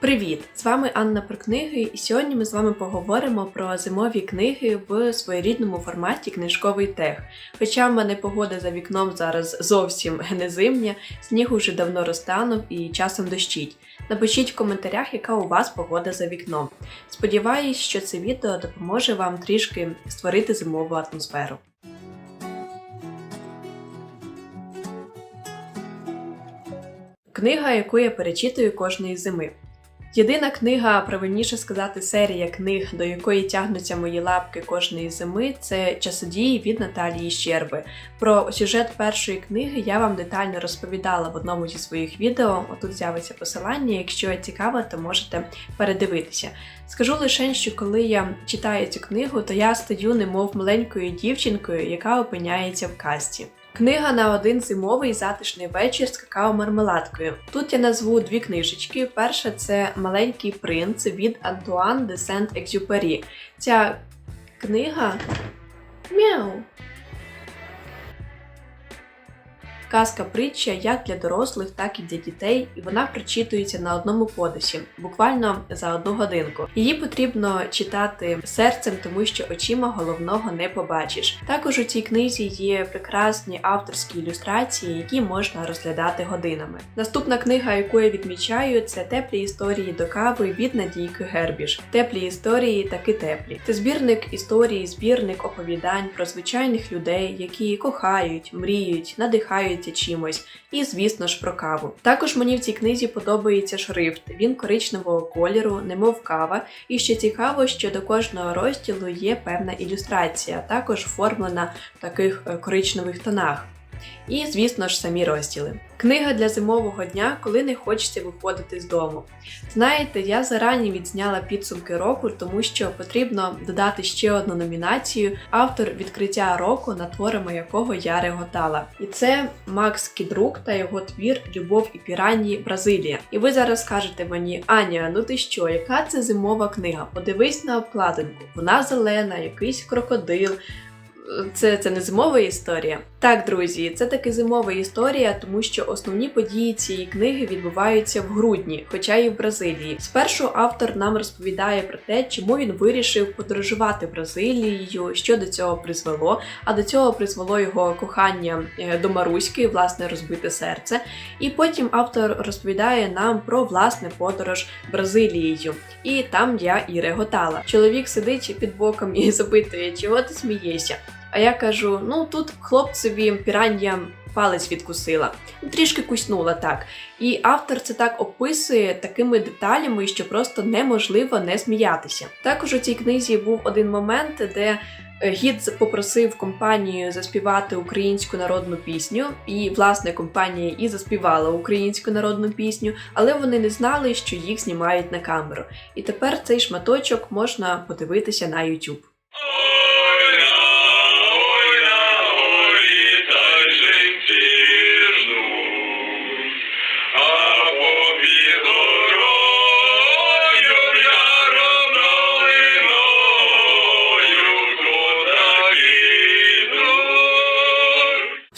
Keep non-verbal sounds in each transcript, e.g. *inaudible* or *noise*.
Привіт! З вами Анна про книги, і сьогодні ми з вами поговоримо про зимові книги в своєрідному форматі книжковий тех. Хоча в мене погода за вікном зараз зовсім не зимня, сніг уже давно розтанув і часом дощить. Напишіть в коментарях, яка у вас погода за вікном. Сподіваюсь, що це відео допоможе вам трішки створити зимову атмосферу. Книга, яку я перечитую кожної зими. Єдина книга, правильніше сказати, серія книг, до якої тягнуться мої лапки кожної зими, це часодії від Наталії Щерби. Про сюжет першої книги я вам детально розповідала в одному зі своїх відео. Отут з'явиться посилання. Якщо цікаво, то можете передивитися. Скажу лише, що коли я читаю цю книгу, то я стаю немов маленькою дівчинкою, яка опиняється в касті. Книга на один зимовий затишний вечір з какао-мармеладкою. Тут я назву дві книжечки. Перша це Маленький принц від Антуан де Сент-Екзюпері. Ця книга. Мяу! Казка притча як для дорослих, так і для дітей, і вона прочитується на одному подисі, буквально за одну годинку. Її потрібно читати серцем, тому що очима головного не побачиш. Також у цій книзі є прекрасні авторські ілюстрації, які можна розглядати годинами. Наступна книга, яку я відмічаю, це теплі історії до кави від Надійки Гербіш. Теплі історії таки теплі. Це збірник історії, збірник оповідань про звичайних людей, які кохають, мріють, надихають поділиться чимось, і, звісно ж, про каву. Також мені в цій книзі подобається шрифт. Він коричневого кольору, немов кава. І ще цікаво, що до кожного розділу є певна ілюстрація, також оформлена в таких е, коричневих тонах. І, звісно ж, самі розділи. Книга для зимового дня, коли не хочеться виходити з дому. Знаєте, я зарані відзняла підсумки року, тому що потрібно додати ще одну номінацію автор відкриття року, над творами якого я реготала. І це Макс Кідрук та його твір Любов і піранні Бразилія. І ви зараз скажете мені, Аня, ну ти що, яка це зимова книга? Подивись на обкладинку. Вона зелена, якийсь крокодил це це не зимова історія. Так, друзі, це таки зимова історія, тому що основні події цієї книги відбуваються в грудні, хоча і в Бразилії. Спершу автор нам розповідає про те, чому він вирішив подорожувати Бразилією, що до цього призвело. А до цього призвело його кохання е, до Маруськи, власне, розбите серце. І потім автор розповідає нам про власне подорож Бразилією. І там я і реготала. Чоловік сидить під боком і запитує, чого ти смієшся. А я кажу: ну тут хлопцеві пірання палець відкусила. Трішки куснула так. І автор це так описує такими деталями, що просто неможливо не сміятися. Також у цій книзі був один момент, де е, гід попросив компанію заспівати українську народну пісню, і власне компанія і заспівала українську народну пісню, але вони не знали, що їх знімають на камеру. І тепер цей шматочок можна подивитися на YouTube.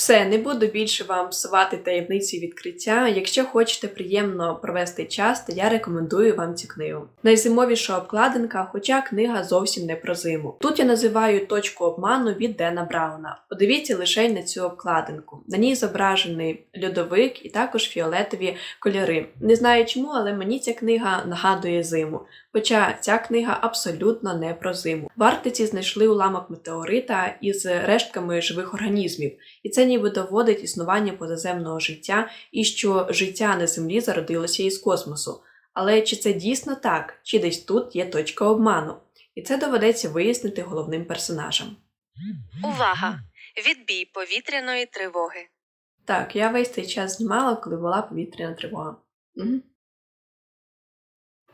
Все, не буду більше вам псувати таємниці відкриття. Якщо хочете приємно провести час, то я рекомендую вам цю книгу. Найзимовіша обкладинка, хоча книга зовсім не про зиму. Тут я називаю точку обману від Дена Брауна. Подивіться лише на цю обкладинку. На ній зображений льодовик і також фіолетові кольори. Не знаю чому, але мені ця книга нагадує зиму. Хоча ця книга абсолютно не про зиму. В Арктиці знайшли уламок метеорита із рештками живих організмів, і це ніби доводить існування позаземного життя і що життя на землі зародилося із космосу. Але чи це дійсно так, чи десь тут є точка обману? І це доведеться вияснити головним персонажам. Увага! Відбій повітряної тривоги. Так, я весь цей час знімала, коли була повітряна тривога. Угу.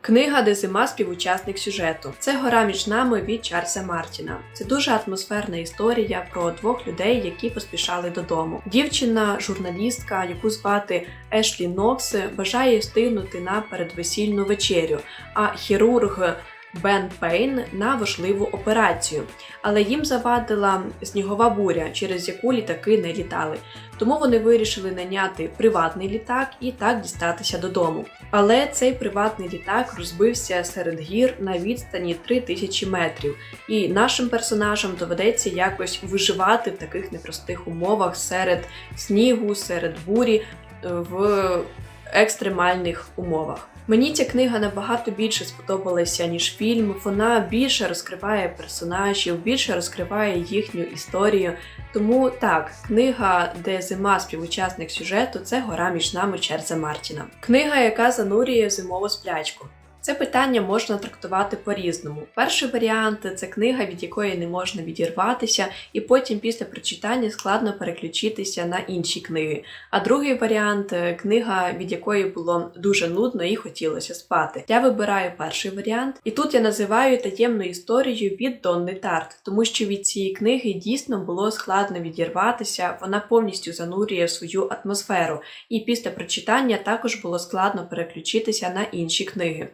Книга, де зима співучасник сюжету. Це гора між нами від Чарльза Мартіна. Це дуже атмосферна історія про двох людей, які поспішали додому. Дівчина, журналістка, яку звати Ешлі Нокс, бажає встигнути на передвесільну вечерю. А хірург Бен Пейн на важливу операцію, але їм завадила снігова буря, через яку літаки не літали. Тому вони вирішили наняти приватний літак і так дістатися додому. Але цей приватний літак розбився серед гір на відстані 3000 метрів, і нашим персонажам доведеться якось виживати в таких непростих умовах серед снігу, серед бурі е, в екстремальних умовах. Мені ця книга набагато більше сподобалася, ніж фільм. Вона більше розкриває персонажів, більше розкриває їхню історію. Тому так, книга, де зима співучасник сюжету, це гора між нами Черза Мартіна. Книга, яка занурює зимову сплячку. Це питання можна трактувати по-різному. Перший варіант це книга, від якої не можна відірватися, і потім після прочитання складно переключитися на інші книги. А другий варіант книга, від якої було дуже нудно і хотілося спати. Я вибираю перший варіант, і тут я називаю таємну історію від Донни Тарт, тому що від цієї книги дійсно було складно відірватися, вона повністю занурює свою атмосферу, і після прочитання також було складно переключитися на інші книги.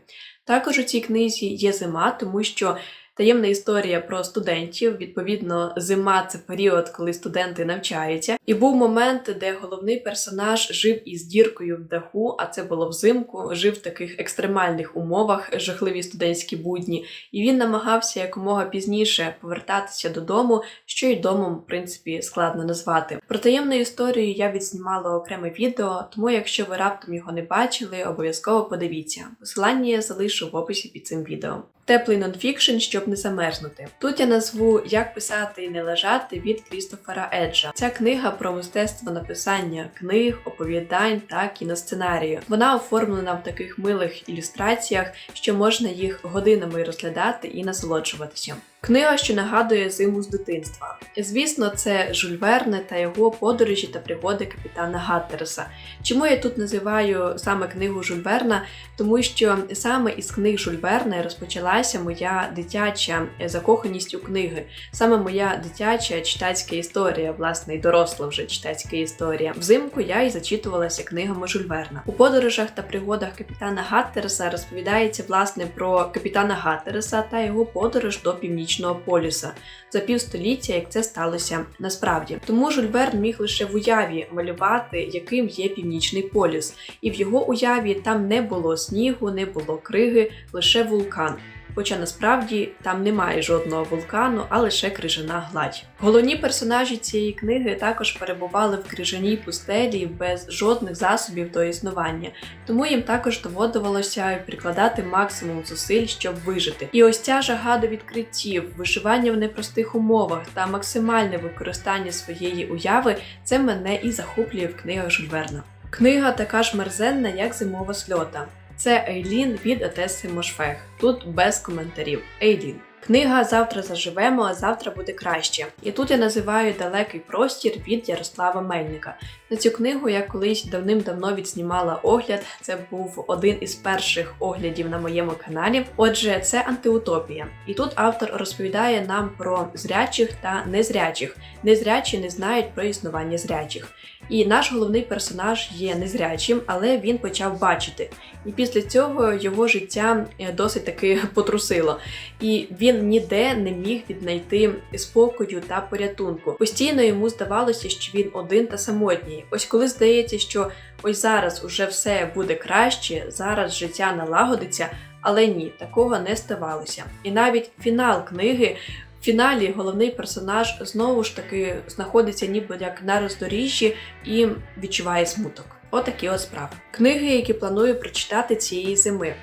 Також у цій книзі є зима, тому що таємна історія про студентів. Відповідно, зима це період, коли студенти навчаються. І був момент, де головний персонаж жив із діркою в даху, а це було взимку, жив в таких екстремальних умовах, жахливі студентські будні, і він намагався якомога пізніше повертатися додому, що й домом, в принципі, складно назвати. Про таємну історію я відзнімала окреме відео, тому якщо ви раптом його не бачили, обов'язково подивіться. Посилання я залишу в описі під цим відео. Теплий нонфікшн, щоб не замерзнути. Тут я назву Як писати і не лежати від Крістофера Еджа. Ця книга про мистецтво написання книг, оповідань та кіносценарію. Вона оформлена в таких милих ілюстраціях, що можна їх годинами розглядати і насолоджуватися. Книга, що нагадує зиму з дитинства. Звісно, це Жюль Верне та його подорожі та пригоди капітана Гаттерса. Чому я тут називаю саме книгу Жюль Верна? Тому що саме із книг Жюль Верна розпочалася моя дитяча закоханість у книги, саме моя дитяча читацька історія, власне, і доросла вже читацька історія. Взимку я і зачитувалася книгами Жюль Верна. У подорожах та пригодах капітана Гаттерса розповідається власне про капітана Гаттерса та його подорож до північної Північного полюса за півстоліття, як це сталося насправді. Тому Жюль Верн міг лише в уяві малювати, яким є північний полюс, і в його уяві там не було снігу, не було криги, лише вулкан. Хоча насправді там немає жодного вулкану, а лише крижана гладь. Головні персонажі цієї книги також перебували в крижаній пустелі без жодних засобів до існування, тому їм також доводилося прикладати максимум зусиль, щоб вижити. І ось ця жага до відкриттів, вишивання в непростих умовах та максимальне використання своєї уяви це мене і захоплює в книгах Жюль Верна. Книга така ж мерзенна, як зимова сльота. Це Ейлін від Атеси Мошфех. Тут без коментарів. Ейлін. Книга Завтра заживемо, а завтра буде краще. І тут я називаю далекий простір від Ярослава Мельника. На цю книгу я колись давним-давно відснімала огляд. Це був один із перших оглядів на моєму каналі. Отже, це антиутопія. І тут автор розповідає нам про зрячих та незрячих. Незрячі не знають про існування зрячих. І наш головний персонаж є незрячим, але він почав бачити. І після цього його життя е, досить таки потрусило. І він ніде не міг віднайти спокою та порятунку. Постійно йому здавалося, що він один та самотній. Ось коли здається, що ось зараз уже все буде краще, зараз життя налагодиться. Але ні, такого не ставалося. І навіть фінал книги в фіналі головний персонаж знову ж таки знаходиться ніби як на роздоріжжі і відчуває смуток. Отакі от справи. Книги, які планую прочитати цієї зими.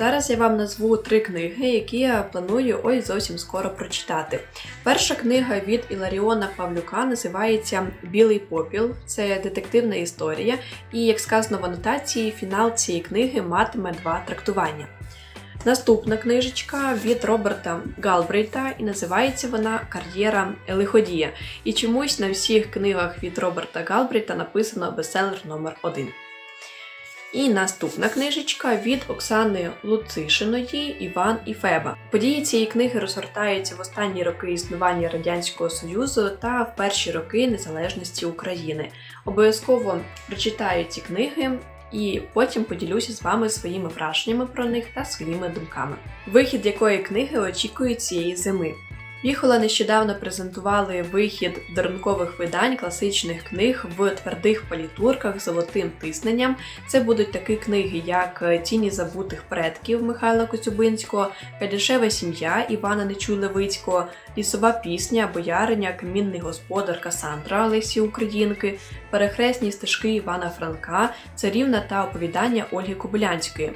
Зараз я вам назву три книги, які я планую ось зовсім скоро прочитати. Перша книга від Іларіона Павлюка називається Білий попіл. Це детективна історія, і, як сказано в анотації, фінал цієї книги матиме два трактування. Наступна книжечка від Роберта Галбрейта, і називається вона Кар'єра лиходія. І чомусь на всіх книгах від Роберта Галбрейта написано бестселер номер 1 І наступна книжечка від Оксани Луцишиної Іван і Феба. Події цієї книги розгортаються в останні роки існування Радянського Союзу та в перші роки незалежності України. Обов'язково прочитаю ці книги. і потім поділюся з вами своїми враженнями про них та своїми думками. Вихід якої книги очікують цієї зими. Віхола нещодавно презентували вихід дарункових видань класичних книг в твердих палітурках з золотим тисненням. Це будуть такі книги, як Тіні забутих предків Михайла Коцюбинського, Кадішева сім'я Івана Нечуй-Левицького, Лісова пісня, Бояриня, Камінний господар Касандра Олесі Українки, Перехресні стежки Івана Франка, Царівна та оповідання Ольги Кобилянської.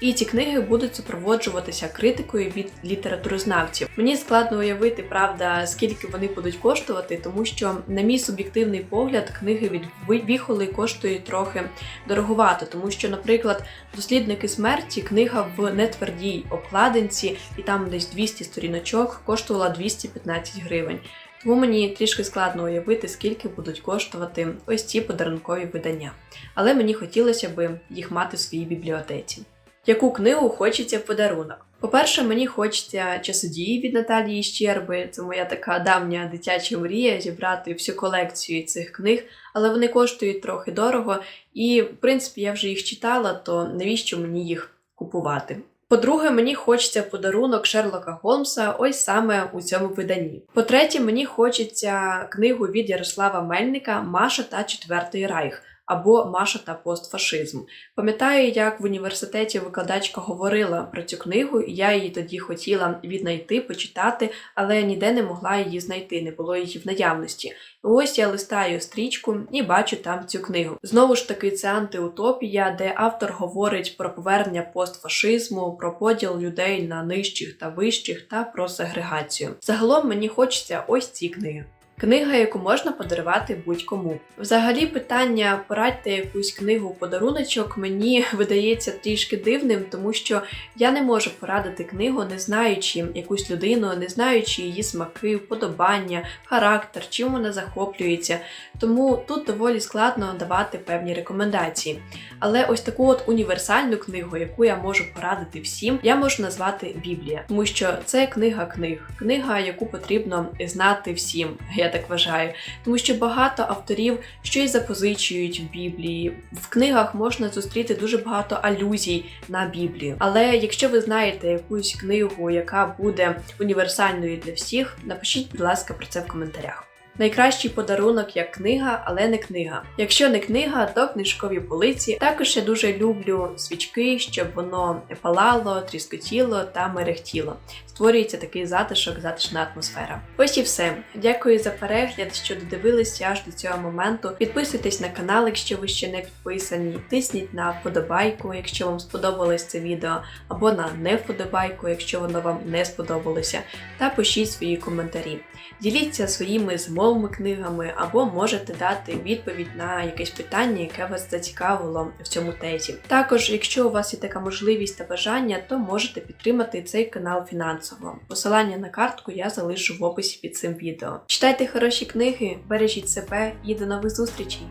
І ці книги будуть супроводжуватися критикою від літературознавців. Мені складно уявити, правда, скільки вони будуть коштувати, тому що, на мій суб'єктивний погляд, книги від Віхоли коштують трохи дороговато, тому що, наприклад, дослідники смерті книга в нетвердій обкладинці, і там десь 200 сторіночок коштувала 215 гривень. Тому мені трішки складно уявити, скільки будуть коштувати ось ці подарункові видання. Але мені хотілося б їх мати в своїй бібліотеці. Яку книгу хочеться в подарунок? По-перше, мені хочеться часодії від Наталії Щерби. Це моя така давня дитяча мрія зібрати всю колекцію цих книг, але вони коштують трохи дорого, і в принципі я вже їх читала, то навіщо мені їх купувати? По-друге, мені хочеться подарунок Шерлока Голмса ось саме у цьому виданні. По-третє, мені хочеться книгу від Ярослава Мельника Маша та Четвертий Райх або Маша та постфашизм. Пам'ятаю, як в університеті викладачка говорила про цю книгу, і я її тоді хотіла віднайти, почитати, але ніде не могла її знайти, не було її в наявності. Ось я листаю стрічку і бачу там цю книгу. Знову ж таки, це антиутопія, де автор говорить про повернення постфашизму, про поділ людей на нижчих та вищих та про сегрегацію. Загалом мені хочеться ось ці книги. Книга, яку можна подарувати будь-кому. Взагалі, питання порадьте якусь книгу в подаруночок мені *laughs* видається трішки дивним, тому що я не можу порадити книгу, не знаючи якусь людину, не знаючи її смаки, вподобання, характер, чим вона захоплюється. Тому тут доволі складно давати певні рекомендації. Але ось таку от універсальну книгу, яку я можу порадити всім, я можу назвати Біблія, тому що це книга книг, книга, яку потрібно знати всім я так вважаю. Тому що багато авторів щось запозичують в Біблії. В книгах можна зустріти дуже багато алюзій на Біблію. Але якщо ви знаєте якусь книгу, яка буде універсальною для всіх, напишіть, будь ласка, про це в коментарях. Найкращий подарунок як книга, але не книга. Якщо не книга, то книжкові полиці. Також я дуже люблю свічки, щоб воно палало, тріскотіло та мерехтіло. Створюється такий затишок, затишна атмосфера. Ось і все. Дякую за перегляд, що додивилися аж до цього моменту. Підписуйтесь на канал, якщо ви ще не підписані. Тисніть на вподобайку, якщо вам сподобалось це відео, або на не вподобайку, якщо воно вам не сподобалося. Та пишіть свої коментарі. Діліться своїми змовами книгами, або можете дати відповідь на якесь питання, яке вас зацікавило в цьому тезі. Також, якщо у вас є така можливість та бажання, то можете підтримати цей канал фінансово. Посилання на картку я залишу в описі під цим відео. Читайте хороші книги, бережіть себе і до нових зустрічей!